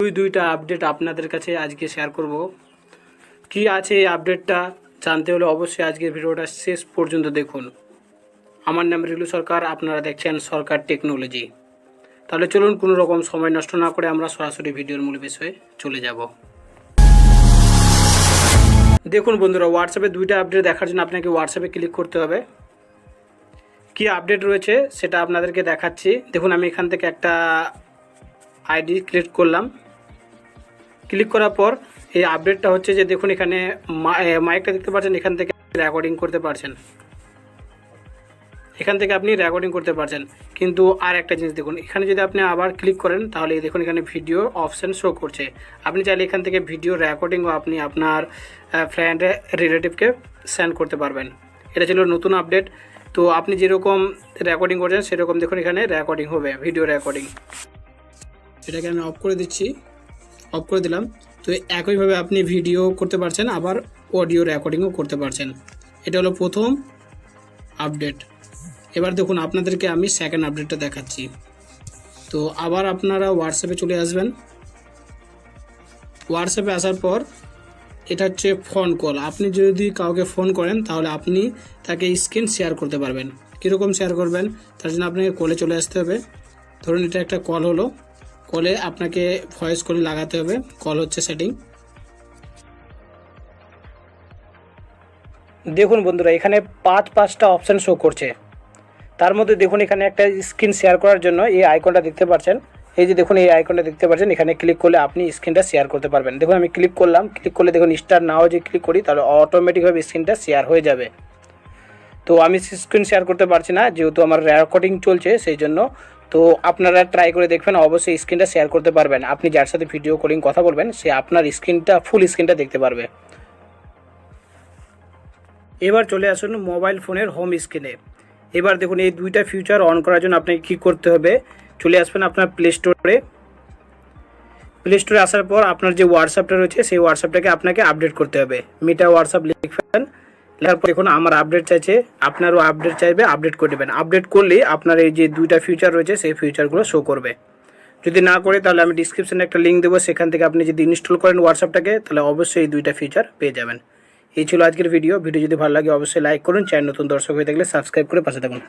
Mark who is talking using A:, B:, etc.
A: দুই দুইটা আপডেট আপনাদের কাছে আজকে শেয়ার করব। কি আছে এই আপডেটটা জানতে হলে অবশ্যই আজকের ভিডিওটা শেষ পর্যন্ত দেখুন। আমার নাম রিলু সরকার, আপনারা দেখছেন সরকার টেকনোলজি। তাহলে চলুন কোনো রকম সময় নষ্ট না করে আমরা সরাসরি ভিডিওর মূল বিষয়ে চলে যাব। দেখুন বন্ধুরা হোয়াটসঅ্যাপে দুইটা আপডেট দেখার জন্য আপনাকে হোয়াটসঅ্যাপে ক্লিক করতে হবে। কি আপডেট রয়েছে সেটা আপনাদেরকে দেখাচ্ছি। দেখুন, আমি এখান থেকে একটা আইডি ক্রিয়েট করলাম। ক্লিক করার পর এই আপডেটটা হচ্ছে যে দেখুন এখানে মাইকটা দেখতে পাচ্ছেন, এখান থেকে রেকর্ডিং করতে পারছেন। এখান থেকে আপনি রেকর্ডিং করতে পারছেন। কিন্তু আর একটা জিনিস দেখুন, এখানে যদি আপনি আবার ক্লিক করেন, তাহলে দেখুন এখানে ভিডিও অপশান শো করছে। আপনি চাইলে এখান থেকে ভিডিও রেকর্ডিংও আপনি আপনার ফ্রেন্ড রিলেটিভকে সেন্ড করতে পারবেন। এটা ছিল নতুন আপডেট তো আপনি যেরকম রেকর্ডিং করছেন, সেরকম দেখুন এখানে রেকর্ডিং হবে ভিডিও রেকর্ডিং এটাকে আমি অফ করে দিচ্ছি। অফ করে দিলাম। তো একইভাবে আপনি ভিডিও করতে পারছেন, আবার অডিও রেকর্ডিংও করতে পারছেন। এটা হলো প্রথম আপডেট। এবার দেখুন, আপনাদেরকে আমি সেকেন্ড আপডেটটা দেখাচ্ছি। তো আবার আপনারা হোয়াটসঅ্যাপে চলে আসবেন। হোয়াটসঅ্যাপে আসার পর এটা হচ্ছে ফোন কল আপনি যদি কাউকে ফোন করেন, তাহলে আপনি তাকে স্ক্রিন শেয়ার করতে পারবেন। কীরকম শেয়ার করবেন? তার জন্য আপনাকে কলে চলে আসতে হবে। ধরুন, এটা একটা কল হলো। কলে আপনাকে ভয়েস কল লাগাতে হবে। কল হচ্ছে সেটিং দেখুন বন্ধুরা, এখানে পাঁচ, পাঁচটা অপশান শো করছে। তার মধ্যে দেখুন এখানে একটা স্ক্রিন শেয়ার করার জন্য এই আইকনটা দেখতে পাচ্ছেন। এই যে দেখুন এই আইকনটা দেখতে পাচ্ছেন, এখানে ক্লিক করলে আপনি স্ক্রিনটা শেয়ার করতে পারবেন। দেখুন আমি ক্লিক করলাম ক্লিক করলে দেখুন স্টার নাও যে ক্লিক করি, তাহলে অটোমেটিকভাবে স্ক্রিনটা শেয়ার হয়ে যাবে। তো আমি স্ক্রিন শেয়ার করতে পারছি না, যেহেতু আমার রেকর্ডিং চলছে, সেই জন্য তো আপনারা ট্রাই করে দেখবেন, অবশ্যই স্ক্রিনটা শেয়ার করতে পারবেন। আপনি যার সাথে ভিডিও কলিং কথা বলবেন, সে আপনার স্ক্রিনটা ফুল স্ক্রিনটা দেখতে পারবে। এবার চলে আসুন মোবাইল ফোনের হোম স্ক্রিনে এবার দেখুন, এই দুইটা ফিউচার অন করার জন্য আপনাকে কী করতে হবে? চলে আসবেন আপনার প্লে স্টোরে প্লে স্টোরে আসার পর আপনার যে হোয়াটসঅ্যাপটা রয়েছে, সেই হোয়াটসঅ্যাপটাকে আপনাকে আপডেট করতে হবে। মিটা হোয়াটসঅ্যাপ লিখবেন। লেখার পর দেখুন, আমার আপডেট চাইছে, আপনারও আপডেট চাইবে আপডেট করে দেবেন। আপডেট করলেই আপনার এই যে দুইটা ফিউচার রয়েছে, সেই ফিউচারগুলো শো করবে। যদি না করে, তাহলে আমি ডিসক্রিপশানে একটা লিঙ্ক দেবো, সেখান থেকে আপনি যদি ইনস্টল করেন হোয়াটসঅ্যাপটাকে তাহলে অবশ্যই এই দুইটা ফিচার পেয়ে যাবেন। এই ছিল আজকের ভিডিও ভিডিও যদি ভালো লাগে, অবশ্যই লাইক করুন। চ্যানেল নতুন দর্শক হয়ে থাকলে সাবস্ক্রাইব করে পাশে থাকুন।